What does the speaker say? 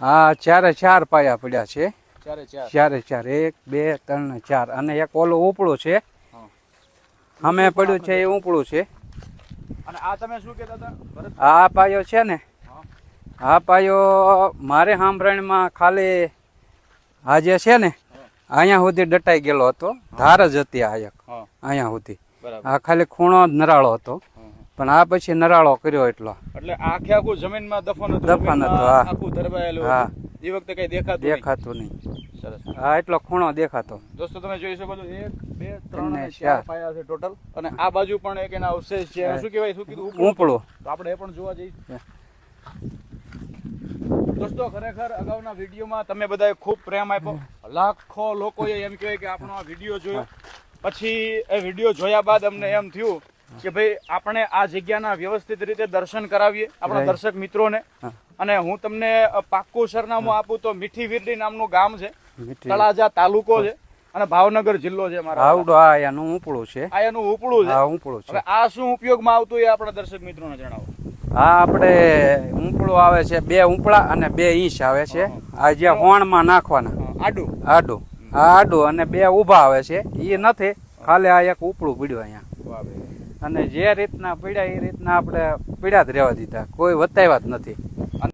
આ ચારે ચાર પાયા પડ્યા છે. ચારે ચાર. એક બે ત્રણ ચાર. અને એક ઓલું ઉપડો છે. હા. અમે પડ્યું છે એ ઉપડું છે. અને આ તમે શું કહેતા હતા? આ પાયો છે ને? હા. આ પાયો મારે સાંભળણીમાં ખાલી આ જે છે ને અહીંયા સુધી દટાઈ ગયેલો હતો. ધાર જ હતી આ એક. અહીંયા સુધી. આ ખાલી ખૂણો જ નરાળો હતો. હા, હા. પણ આ પછી નરાળો કર્યો એટલો. એટલે આખે આખું જમીનમાં દફન હતું દફન હતું, હા. આખું ધરવાયેલું હા. એ વખતે કઈ દેખાતું દેખાતું નહીં. સરસ. આ એટલો ખૂણો દેખાતો. દોસ્તો તમે જોઈ શકો છો એક બે ત્રણ અને ચાર. પાયા છે ટોટલ અને આ બાજુ પણ એક એના અવશેષ છે. શું કહેવાય? શું કીધું? ઉપલું? તો આપણે એ પણ જોવા જઈએ દોસ્તો ખરેખર અગાઉના વિડીયોમાં તમે બધાએ ખૂબ પ્રેમ આપ્યો. લાખો લોકોએ એમ કહેવાય કે આપણો આ વીડિયો જોયો. પછી એ વીડિયો જોયા બાદ અમને એમ થયું કે ભાઈ આપણે આ જગ્યાના વ્યવસ્થિત રીતે દર્શન કરાવીએ આપણા દર્શક મિત્રોને. હા. અને હું તમને પાક્કું સરનામું આપું તો મીઠી વીરડી નામનું ગામ છે. તળાજા તાલુકો છે અને ભાવનગર જિલ્લો છે મારા આવડો આ એનું ઉપડું છે. આ એનું ઉપડું છે. ઉપડું છે. આ શું ઉપયોગમાં આવતું એ આપણા દર્શક મિત્રોને જણાવો. આ આપણે ઉપડું આવે છે બે ઉપડા અને બે ઈંચ આવે છે. આ જે હોણમાં નાખવાના. હા, આડું. આડું. આ આડું અને બે ઊભા આવે છે. એ નથી. ખાલી આ એક ઉપડું પીડ્યું અહીંયા. અને જે રીતના પીડ્યા એ રીતના આપણે પીડ્યા જ રહેવા દીધા. કોઈ વતાવ્યા જ નથી.